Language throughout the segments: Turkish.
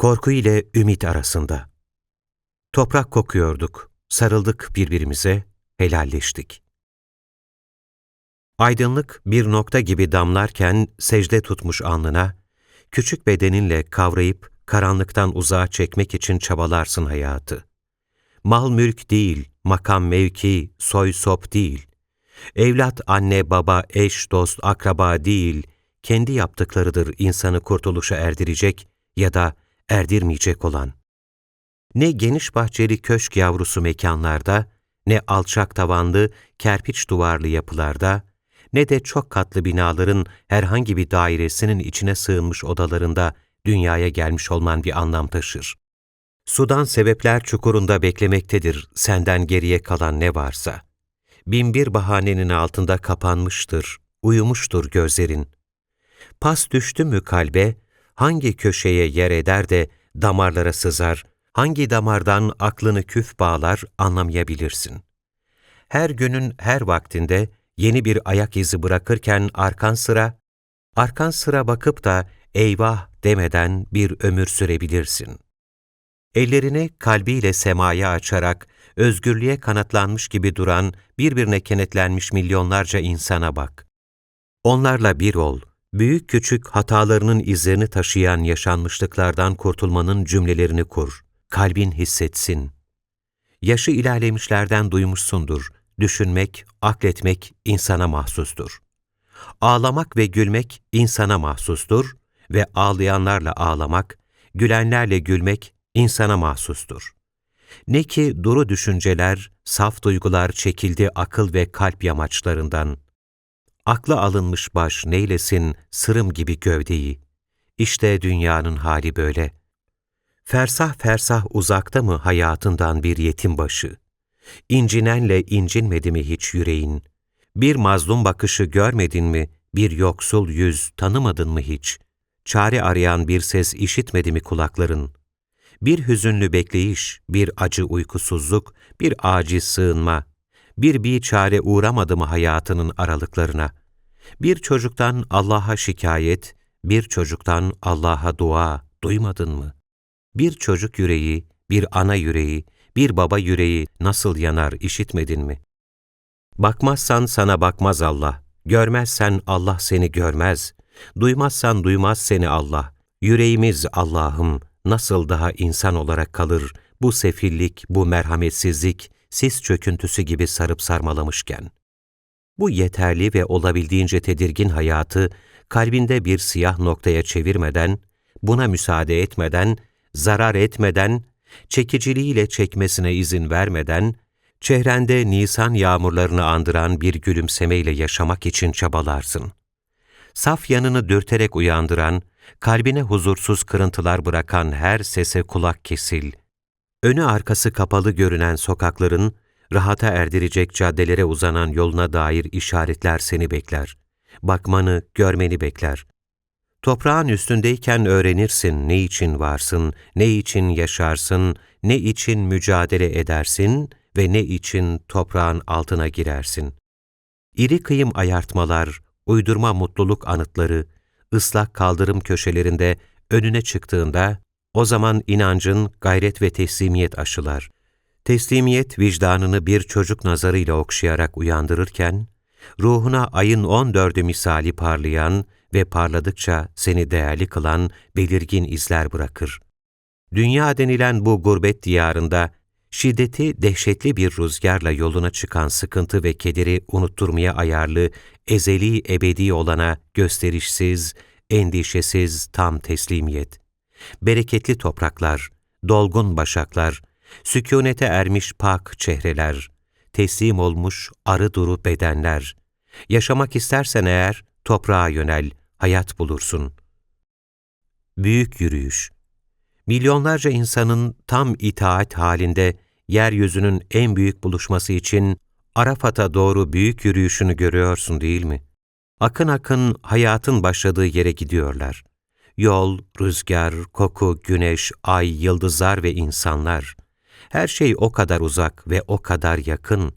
Korku ile ümit arasında. Toprak kokuyorduk, sarıldık birbirimize, helalleştik. Aydınlık bir nokta gibi damlarken secde tutmuş alnına, küçük bedeninle kavrayıp karanlıktan uzağa çekmek için çabalarsın hayatı. Mal mülk değil, makam mevki, soy sop değil. Evlat, anne, baba, eş, dost, akraba değil, kendi yaptıklarıdır insanı kurtuluşa erdirecek ya da erdirmeyecek olan. Ne geniş bahçeli köşk yavrusu mekanlarda, ne alçak tavanlı, kerpiç duvarlı yapılarda, ne de çok katlı binaların herhangi bir dairesinin içine sığınmış odalarında dünyaya gelmiş olman bir anlam taşır. Sudan sebepler çukurunda beklemektedir senden geriye kalan ne varsa. Binbir bahanenin altında kapanmıştır, uyumuştur gözlerin. Pas düştü mü kalbe, hangi köşeye yer eder de damarlara sızar, hangi damardan aklını küf bağlar anlamayabilirsin. Her günün her vaktinde yeni bir ayak izi bırakırken arkan sıra, arkan sıra bakıp da eyvah demeden bir ömür sürebilirsin. Ellerini kalbiyle semaya açarak, özgürlüğe kanatlanmış gibi duran, birbirine kenetlenmiş milyonlarca insana bak. Onlarla bir ol, büyük küçük hatalarının izlerini taşıyan yaşanmışlıklardan kurtulmanın cümlelerini kur. Kalbin hissetsin. Yaşı ilerlemişlerden duymuşsundur. Düşünmek, akletmek insana mahsustur. Ağlamak ve gülmek insana mahsustur ve ağlayanlarla ağlamak, gülenlerle gülmek insana mahsustur. Ne ki duru düşünceler, saf duygular çekildi akıl ve kalp yamaçlarından. Akla alınmış baş neylesin sırım gibi gövdeyi. İşte dünyanın hali böyle. Fersah fersah uzakta mı hayatından bir yetim başı? İncinenle incinmedi mi hiç yüreğin? Bir mazlum bakışı görmedin mi, bir yoksul yüz tanımadın mı hiç? Çare arayan bir ses işitmedi mi kulakların? Bir hüzünlü bekleyiş, bir acı uykusuzluk, bir aciz sığınma, bir bir çare uğramadı mı hayatının aralıklarına? Bir çocuktan Allah'a şikayet, bir çocuktan Allah'a dua duymadın mı? Bir çocuk yüreği, bir ana yüreği, bir baba yüreği nasıl yanar işitmedin mi? Bakmazsan sana bakmaz Allah, görmezsen Allah seni görmez, duymazsan duymaz seni Allah. Yüreğimiz Allah'ım nasıl daha insan olarak kalır bu sefillik, bu merhametsizlik, sis çöküntüsü gibi sarıp sarmalamışken? Bu yeterli ve olabildiğince tedirgin hayatı kalbinde bir siyah noktaya çevirmeden, buna müsaade etmeden, zarar etmeden, çekiciliğiyle çekmesine izin vermeden, çehrende nisan yağmurlarını andıran bir gülümsemeyle yaşamak için çabalarsın. Saf yanını dürterek uyandıran, kalbine huzursuz kırıntılar bırakan her sese kulak kesil. Önü arkası kapalı görünen sokakların, rahata erdirecek caddelere uzanan yoluna dair işaretler seni bekler. Bakmanı, görmeni bekler. Toprağın üstündeyken öğrenirsin ne için varsın, ne için yaşarsın, ne için mücadele edersin ve ne için toprağın altına girersin. İri kıyım ayartmalar, uydurma mutluluk anıtları, ıslak kaldırım köşelerinde önüne çıktığında, o zaman inancın gayret ve teslimiyet aşılar. Teslimiyet vicdanını bir çocuk nazarıyla okşayarak uyandırırken, ruhuna ayın on dördü misali parlayan ve parladıkça seni değerli kılan belirgin izler bırakır. Dünya denilen bu gurbet diyarında şiddeti dehşetli bir rüzgarla yoluna çıkan sıkıntı ve kederi unutturmaya ayarlı, ezeli ebedi olana gösterişsiz, endişesiz tam teslimiyet. Bereketli topraklar, dolgun başaklar, sükunete ermiş pak çehreler, teslim olmuş arı duru bedenler. Yaşamak istersen eğer toprağa yönel, hayat bulursun. Büyük yürüyüş Milyonlarca insanın tam itaat halinde yeryüzünün en büyük buluşması için Arafat'a doğru büyük yürüyüşünü görüyorsun değil mi? Akın akın hayatın başladığı yere gidiyorlar. Yol, rüzgar, koku, güneş, ay, yıldızlar ve insanlar. Her şey o kadar uzak ve o kadar yakın.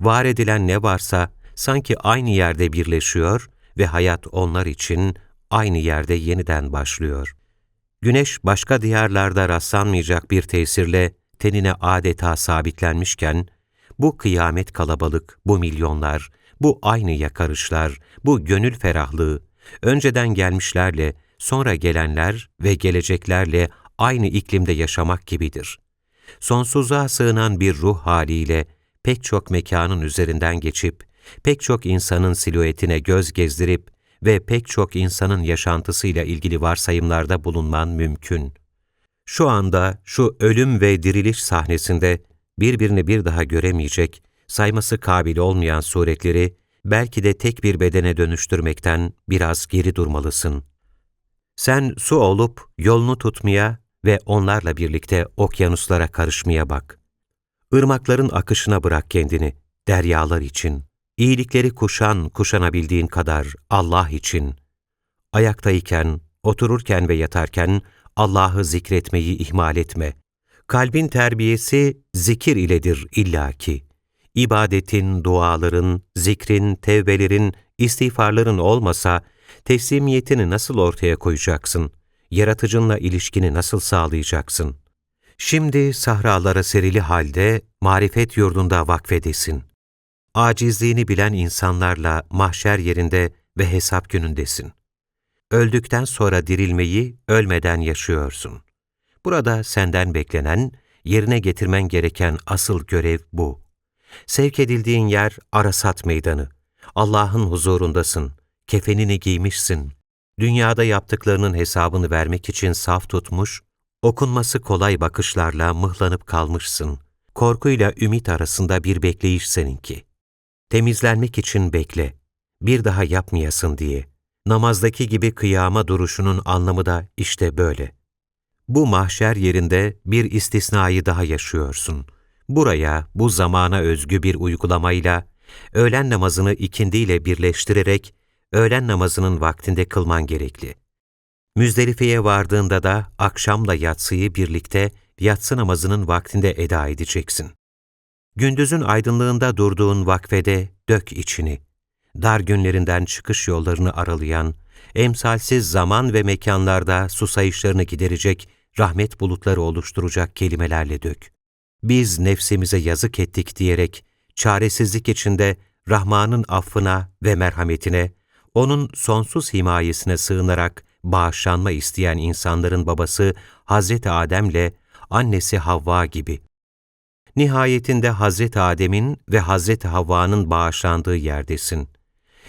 Var edilen ne varsa sanki aynı yerde birleşiyor ve hayat onlar için aynı yerde yeniden başlıyor. Güneş başka diyarlarda rastlanmayacak bir tesirle tenine adeta sabitlenmişken, bu kıyamet kalabalık, bu milyonlar, bu aynı yakarışlar, bu gönül ferahlığı, önceden gelmişlerle, sonra gelenler ve geleceklerle aynı iklimde yaşamak gibidir. Sonsuzluğa sığınan bir ruh haliyle pek çok mekanın üzerinden geçip, pek çok insanın silüetine göz gezdirip ve pek çok insanın yaşantısıyla ilgili varsayımlarda bulunman mümkün. Şu anda şu ölüm ve diriliş sahnesinde birbirini bir daha göremeyecek, sayması kabil olmayan suretleri belki de tek bir bedene dönüştürmekten biraz geri durmalısın. Sen su olup yolunu tutmaya ve onlarla birlikte okyanuslara karışmaya bak. Irmakların akışına bırak kendini, deryalar için. İyilikleri kuşan, kuşanabildiğin kadar Allah için. Ayaktayken, otururken ve yatarken Allah'ı zikretmeyi ihmal etme. Kalbin terbiyesi zikir iledir illaki. İbadetin, duaların, zikrin, tevbelerin, istiğfarların olmasa, teslimiyetini nasıl ortaya koyacaksın? Yaratıcınla ilişkini nasıl sağlayacaksın? Şimdi sahralara serili halde marifet yurdunda vakfedesin. Acizliğini bilen insanlarla mahşer yerinde ve hesap günündesin. Öldükten sonra dirilmeyi ölmeden yaşıyorsun. Burada senden beklenen, yerine getirmen gereken asıl görev bu. Sevk edildiğin yer Arasat Meydanı. Allah'ın huzurundasın, kefenini giymişsin. Dünyada yaptıklarının hesabını vermek için saf tutmuş, okunması kolay bakışlarla mıhlanıp kalmışsın. Korkuyla ümit arasında bir bekleyiş seninki. Temizlenmek için bekle, bir daha yapmayasın diye. Namazdaki gibi kıyama duruşunun anlamı da işte böyle. Bu mahşer yerinde bir istisnayı daha yaşıyorsun. Buraya, bu zamana özgü bir uygulamayla, öğlen namazını ikindiyle birleştirerek, öğlen namazının vaktinde kılman gerekli. Müzdelife'ye vardığında da akşamla yatsıyı birlikte yatsı namazının vaktinde eda edeceksin. Gündüzün aydınlığında durduğun vakfede dök içini. Dar günlerinden çıkış yollarını aralayan, emsalsiz zaman ve mekanlarda susayışlarını giderecek, rahmet bulutları oluşturacak kelimelerle dök. Biz nefsimize yazık ettik diyerek, çaresizlik içinde Rahman'ın affına ve merhametine, O'nun sonsuz himayesine sığınarak bağışlanma isteyen insanların babası Hazreti Adem'le annesi Havva gibi. Nihayetinde Hazreti Adem'in ve Hazreti Havva'nın bağışlandığı yerdesin.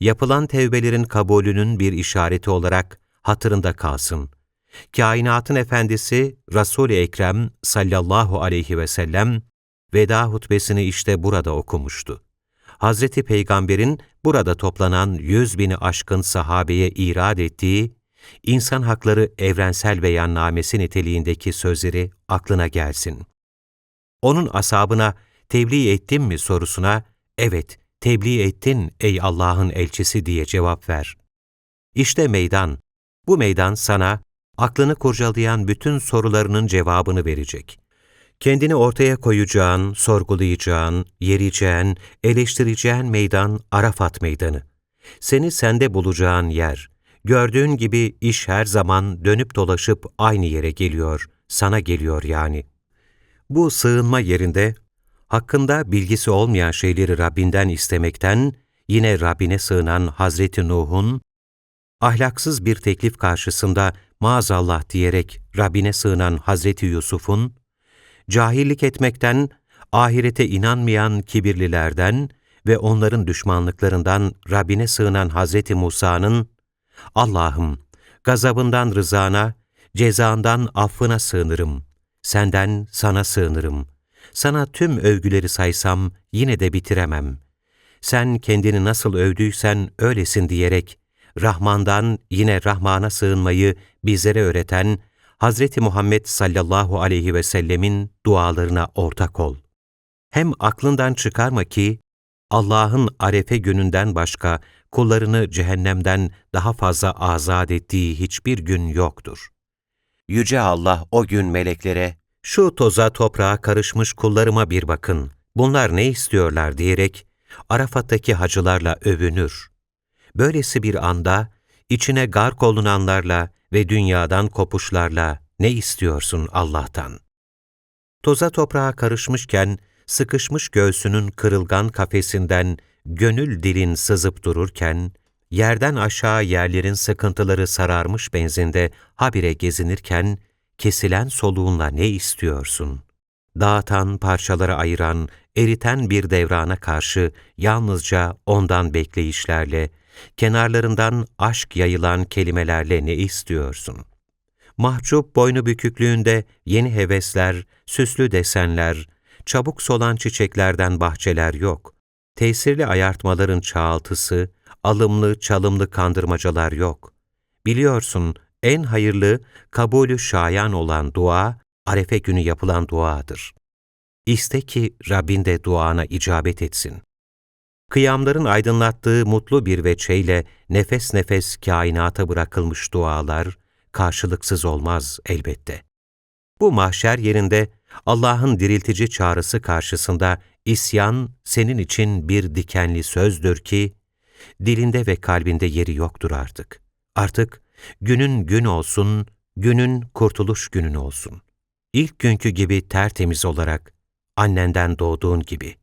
Yapılan tevbelerin kabulünün bir işareti olarak hatırında kalsın. Kainatın efendisi Resul-i Ekrem sallallahu aleyhi ve sellem veda hutbesini işte burada okumuştu. Hazreti Peygamber'in burada toplanan yüz bini aşkın sahabeye irad ettiği insan hakları evrensel beyannamesi niteliğindeki sözleri aklına gelsin. Onun asabına tebliğ ettim mi sorusuna, evet tebliğ ettin ey Allah'ın elçisi diye cevap ver. İşte meydan, bu meydan sana aklını kurcalayan bütün sorularının cevabını verecek. Kendini ortaya koyacağın, sorgulayacağın, yereceğin, eleştireceğin meydan Arafat meydanı. Seni sende bulacağın yer. Gördüğün gibi iş her zaman dönüp dolaşıp aynı yere geliyor, sana geliyor yani. Bu sığınma yerinde hakkında bilgisi olmayan şeyleri Rabbinden istemekten, yine Rabbine sığınan Hazreti Nuh'un, ahlaksız bir teklif karşısında maazallah diyerek Rabbine sığınan Hazreti Yusuf'un, cahillik etmekten, ahirete inanmayan kibirlilerden ve onların düşmanlıklarından Rabbine sığınan Hazreti Musa'nın, Allah'ım, gazabından rızana, cezandan affına sığınırım, senden sana sığınırım, sana tüm övgüleri saysam yine de bitiremem. Sen kendini nasıl övdüysen öylesin diyerek, Rahman'dan yine Rahman'a sığınmayı bizlere öğreten Hz. Muhammed sallallahu aleyhi ve sellemin dualarına ortak ol. Hem aklından çıkarma ki, Allah'ın arefe gününden başka kullarını cehennemden daha fazla azat ettiği hiçbir gün yoktur. Yüce Allah o gün meleklere, şu toza toprağa karışmış kullarıma bir bakın, bunlar ne istiyorlar diyerek, Arafat'taki hacılarla övünür. Böylesi bir anda, içine gark olunanlarla ve dünyadan kopuşlarla ne istiyorsun Allah'tan? Toza toprağa karışmışken, sıkışmış göğsünün kırılgan kafesinden gönül dilin sızıp dururken, yerden aşağı yerlerin sıkıntıları sararmış benzinde habire gezinirken, kesilen soluğunla ne istiyorsun? Dağıtan, parçalara ayıran, eriten bir devrana karşı yalnızca ondan bekleyişlerle, kenarlarından aşk yayılan kelimelerle ne istiyorsun? Mahcup boynu büküklüğünde yeni hevesler, süslü desenler, çabuk solan çiçeklerden bahçeler yok. Tesirli ayartmaların çağaltısı, alımlı çalımlı kandırmacalar yok. Biliyorsun en hayırlı, kabulü şayan olan dua, Arefe günü yapılan duadır. İste ki Rabbin de duana icabet etsin. Kıyamların aydınlattığı mutlu bir veçeyle nefes nefes kainata bırakılmış dualar karşılıksız olmaz elbette. Bu mahşer yerinde Allah'ın diriltici çağrısı karşısında isyan senin için bir dikenli sözdür ki, dilinde ve kalbinde yeri yoktur artık. Artık günün gün olsun, günün kurtuluş günün olsun. İlk günkü gibi tertemiz olarak, annenden doğduğun gibi.